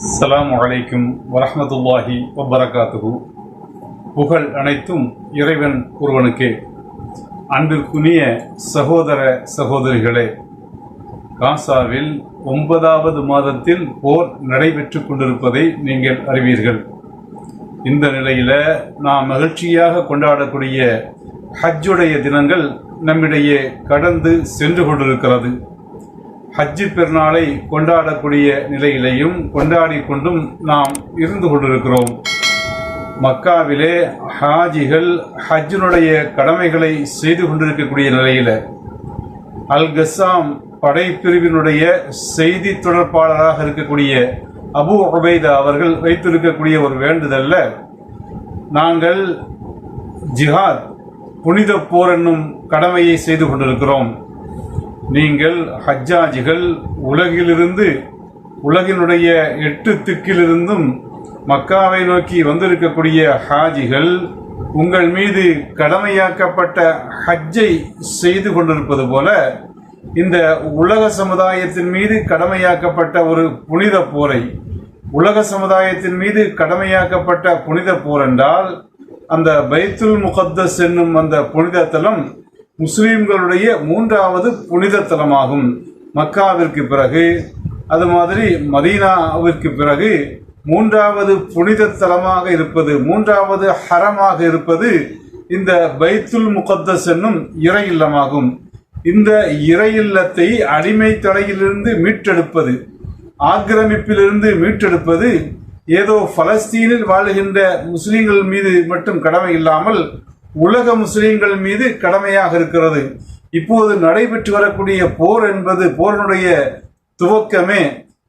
அஸ்லாம் வலைக்கும் வரமத்துல்லாஹி வபரகாத்துஹு. புகழ் அனைத்தும் இறைவன் ஒருவனுக்கே. அன்பிற்குரிய சகோதர சகோதரிகளே காசாவில் ஒன்பதாவது மாதத்தில் போர் நடைபெற்று கொண்டிருப்பதை நீங்கள் அறிவீர்கள். இந்த நிலையில நாம் மகிழ்ச்சியாக கொண்டாடக்கூடிய ஹஜ்ஜுடைய தினங்கள் நம்மிடையே கடந்து சென்று கொண்டிருக்கிறது. ஹஜ்ஜு பெருநாளை கொண்டாடக்கூடிய நிலையிலையும் கொண்டாடி கொண்டும் நாம் இருந்து கொண்டிருக்கிறோம். மக்காவிலே ஹாஜிகள் ஹஜ்ஜினுடைய கடமைகளை செய்து கொண்டிருக்கக்கூடிய நிலையில் அல் கசாம் படைப்பிரிவினுடைய செய்தி தொடர்பாளராக இருக்கக்கூடிய அபு உபைதா அவர்கள் வைத்திருக்கக்கூடிய ஒரு வேண்டுதல்ல. நாங்கள் ஜிஹாத் புனித போர் என்னும் கடமையை செய்து கொண்டிருக்கிறோம். நீங்கள் ஹஜ்ஜாஜிகள் உலகிலிருந்து உலகினுடைய எட்டு திக்கிலிருந்தும் மக்காவை நோக்கி வந்திருக்கக்கூடிய ஹாஜிகள் உங்கள் மீது கடமையாக்கப்பட்ட ஹஜ்ஜை செய்து கொண்டிருப்பது போல இந்த உலக சமுதாயத்தின் மீது கடமையாக்கப்பட்ட ஒரு புனித போரை உலக சமுதாயத்தின் மீது கடமையாக்கப்பட்ட புனித போர் என்றால் அந்த பைத்துல் முகத்தஸ் என்னும் அந்த புனித தலம் முஸ்லீம்களுடைய மூன்றாவது புனித தலமாகும் மக்காவிற்கு பிறகு அது மாதிரி மதீனாவிற்கு பிறகு மூன்றாவது புனித தலமாக இருப்பது மூன்றாவது ஹரமாக இருப்பது இந்த பைத்துல் முகத்தஸ் என்னும் இறை இல்லமாகும். இந்த இறை இல்லத்தை அடிமை தடையிலிருந்து மீட்டெடுப்பது ஆக்கிரமிப்பிலிருந்து மீட்டெடுப்பது ஏதோ பலஸ்தீனில் வாழுகின்ற முஸ்லிம்கள் மீது மட்டும் கடமை இல்லாமல் உலக முஸ்லிம்கள் மீது கடமையாக இருக்கிறது. இப்போது நடைபெற்று வரக்கூடிய போர் என்பது போரினுடைய துவக்கமே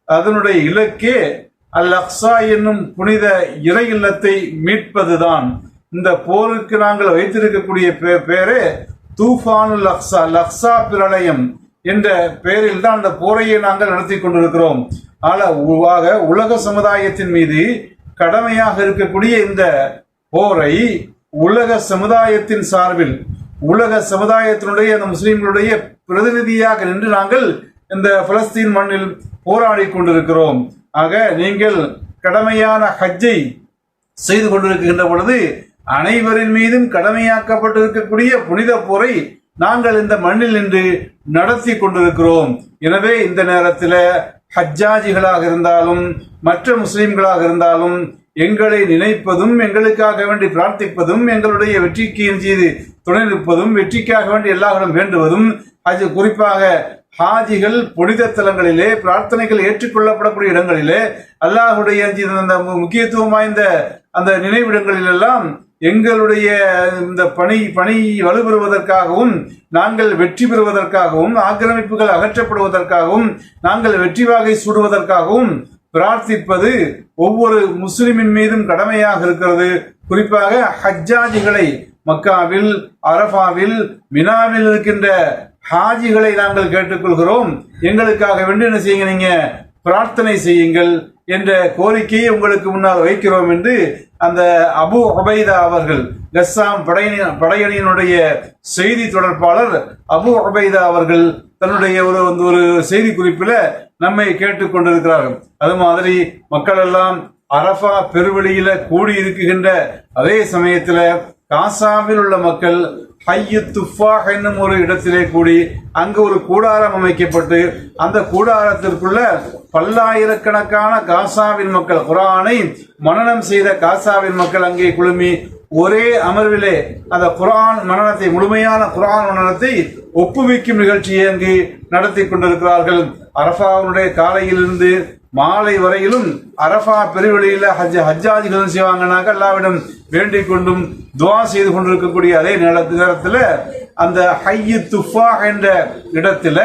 அதனுடைய இலக்கே அல் அக்ஸா என்னும் புனித இறை இல்லத்தை மீட்பதுதான். இந்த போருக்கு நாங்கள் வைத்திருக்கக்கூடிய பேரே தூஃபானுல் லக்ஸா லக்ஸா பிரளயம் என்ற பெயரில் தான் அந்த போரையை நாங்கள் நடத்தி கொண்டிருக்கிறோம். ஆக உலக சமுதாயத்தின் மீது கடமையாக இருக்கக்கூடிய இந்த போரை உலக சமுதாயத்தின் சார்பில் உலக சமுதாயத்தினுடைய அந்த முஸ்லிம்களுடைய பிரதிநிதியாக நின்று நாங்கள் இந்த பலஸ்தீன் மண்ணில் போராடி கொண்டிருக்கிறோம். ஆக நீங்கள் கடமையான ஹஜ்ஜை செய்து கொண்டிருக்கின்ற பொழுது அனைவரின் மீதும் கடமையாக்கப்பட்டிருக்கக்கூடிய புனித போரை நாங்கள் இந்த மண்ணில் நின்று நடத்தி கொண்டிருக்கிறோம். எனவே இந்த நேரத்தில் ஹஜ்ஜாஜிகளாக இருந்தாலும் மற்ற முஸ்லிம்களாக இருந்தாலும் எங்களை நினைப்பதும் எங்களுக்காக வேண்டி பிரார்த்திப்பதும் எங்களுடைய வெற்றிக்கு செய்து துணை நிற்பதும் வெற்றிக்காக வேண்டி எல்லாரும் வேண்டுவதும் அது குறிப்பாக ஹாஜிகள் புனித தலங்களிலே பிரார்த்தனைகள் ஏற்றுக்கொள்ளப்படக்கூடிய இடங்களிலே அல்லாஹுடைய அந்த முக்கியத்துவம் வாய்ந்த அந்த நினைவிடங்களில் எல்லாம் எங்களுடைய இந்த பணி பணி வலுப்பெறுவதற்காகவும் நாங்கள் வெற்றி பெறுவதற்காகவும் ஆக்கிரமிப்புகள் அகற்றப்படுவதற்காகவும் நாங்கள் வெற்றி வாகை சூடுவதற்காகவும் பிரார்த்திப்பது ஒவ்வொரு முஸ்லிமின் மீதும் கடமையாக இருக்கிறது. குறிப்பாக ஹஜ்ஜாஜிகளை மக்காவில் அரஃபாவில் மினாவில் இருக்கின்ற ஹாஜிகளை நாங்கள் கேட்டுக்கொள்கிறோம். எங்களுக்காக வேண்டி என்ன செய்யுங்க நீங்க? பிரார்த்தனை செய்யுங்கள் என்ற கோரிக்கையை உங்களுக்கு முன்னால் வைக்கிறோம் என்று அந்த அபு உபைதா அவர்கள் கஸ்ஸாம் படையணி படையணியினுடைய செய்தி தொடர்பாளர் அபு உபைதா அவர்கள் தன்னுடைய ஒரு வந்து ஒரு செய்தி குறிப்பில் நம்மை கேட்டுக்கொண்டிருக்கிறார்கள் அது மாதிரி மக்கள் எல்லாம் அரஃபா பெருவெளியில கூடி இருக்குகின்ற அதே சமயத்தில் காசாவில் உள்ள மக்கள் ஹையு துஃபாஹ் என்னும் ஒரு இடத்திலே கூடி அங்கு ஒரு கூடாரம் அமைக்கப்பட்டு அந்த கூடாரத்திற்குள்ள பல்லாயிரக்கணக்கான காசாவின் மக்கள் குரானை மனநம் செய்த காசாவின் மக்கள் அங்கே குழுமி ஒரே அமர்விலே அந்த குரான் மனநத்தை முழுமையான குரான் மனநத்தை ஒப்புவிக்கும் நிகழ்ச்சியை அங்கு நடத்தி கொண்டிருக்கிறார்கள். அரபாவுடைய காலையிலிருந்து மாலை வரையிலும் அரஃபா பெருவெளியில ஹஜ் ஹஜ்ஜாஜிகள் செய்வாங்கன்னாக்க அல்லாவிடம் வேண்டிக் கொண்டும் துவா செய்து கொண்டிருக்கக்கூடிய அதே நேரத்து நேரத்தில் அந்த ஹையு துஃபா என்ற இடத்துல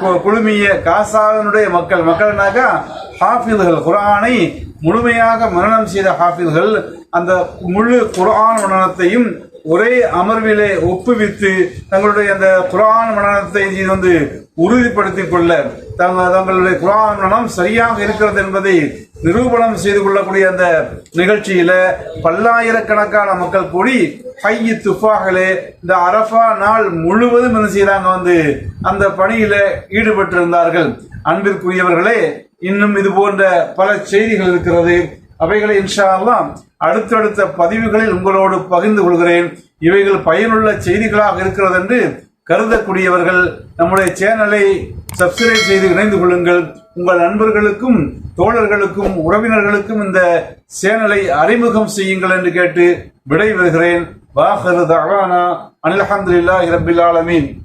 கு- குழுமிய காசாவினுடைய மக்கள் மக்கள்னாக்கா ஹாஃபில்கள் குரானை முழுமையாக மரணம் செய்த ஹாஃபில்கள் அந்த முழு குரான் மரணத்தையும் ஒரே அமர்விலே ஒப்புவித்து தங்களுடைய அந்த குரான் மரணத்தை வந்து உறுதிப்படுத்திக் கொள்ள தங்க தங்களுடைய குரானம் சரியாக இருக்கிறது என்பதை நிரூபணம் செய்து கொள்ளக்கூடிய அந்த நிகழ்ச்சியில பல்லாயிரக்கணக்கான மக்கள் கூடி ஹையி துஃபாகலே இந்த அரஃபா நாள் முழுவதும் என்ன செய்யறாங்க வந்து அந்த பணியில ஈடுபட்டிருந்தார்கள். அன்பிற்குரியவர்களே இன்னும் இது போன்ற பல செய்திகள் இருக்கிறது. அவைகளை இன்ஷா அடுத்தடுத்த பதிவுகளில் உங்களோடு பகிர்ந்து கொள்கிறேன். இவைகள் பயனுள்ள செய்திகளாக இருக்கிறது என்று கருதக்கூடியவர்கள் நம்முடைய சேனலை சப்ஸ்கிரைப் செய்து இணைந்து கொள்ளுங்கள். உங்கள் நண்பர்களுக்கும் தோழர்களுக்கும் உறவினர்களுக்கும் இந்த சேனலை அறிமுகம் செய்யுங்கள் என்று கேட்டு விடைபெறுகிறேன். வாஹரு தவானா அனில் இரபில் ஆலமீன்.